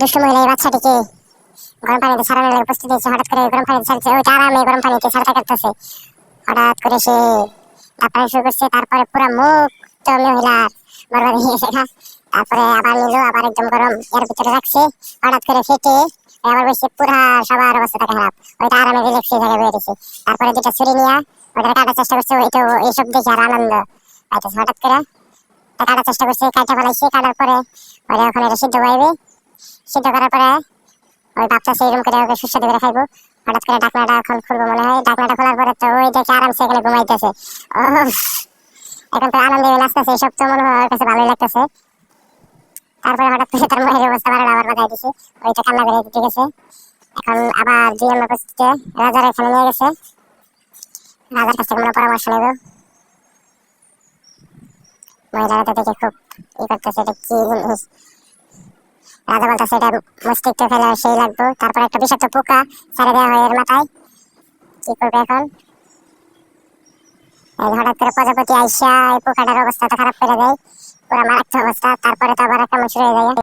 দুষ্ট মহিলা এই বাচ্চাটিকে গরম পানিতে লাগে প্রস্তুতি দিয়েছে হঠাৎ করে গরম পানিতে ছাড়ছে। ওইটা আরামে গরম পানিতে ছাড়তে কাটতেছে হঠাৎ করে সে তারপরে শুরু করছে, তারপরে পুরো মুখ তো মহিলার বরবাদ হয়ে গেছে তারপরে আবার নিল, আবার একদম গরম এর ভিতরে রাখছে। হঠাৎ করে ফেটে আবার বসে পুরা সবার অবস্থা খারাপ ওইটা আরামে রিল্যাক্স জায়গায় বেরিয়েছে। তারপরে দুটা ছুরি নিয়ে ওটা কাটার চেষ্টা করছে, ওইটা এইসব দেখে আর আনন্দ পাইতেছে। হঠাৎ করে কাটার চেষ্টা করছে, কাটা ফেলাইছে, কাটার পরে ওটা ওখানে সিদ্ধ পাইবে সিদ্ধ করার পরে ওই বাপটা সেইরকম করে ওকে সুস্বাদু করে খাইবো। হঠাৎ করে ডাকনাটা এখন খুলবো মনে হয়। ডাকনাটা খোলার পরে তো ওই দেখে আরামসে এখানে ঘুমাইতেছে। এখন তো আনন্দে নাচতেছে সব তো মনে হয় কাছে ভালোই লাগতেছে। তারপরে হঠাৎ করে তার মায়ের অবস্থা বারোটা আবার বাজাই দিছে। ওইটা কান্না করে ঠিক আছে এখন আবার দুই নম্বর পরিস্থিতিতে রাজার এখানে নিয়ে গেছে। রাজার কাছ থেকে মনে পরামর্শ নেব। মহিলারা তো দেখে খুব ই করতেছে, এটা কি জিনিস? রাজা বলতেছে এটা মস্তিষ্ক ফেলে, সেই লাগবে। তারপর একটা বিষাক্ত পোকা ছেড়ে দেওয়া হয় এর মাথায়। কি করবে এখন? হঠাৎ করে প্রজাপতি আইসা এই পোকাটার অবস্থা তো খারাপ করে দেয়। পুরো মারাত্মক অবস্থা। তারপরে তো আবার একটা শুরু হয়ে যায়।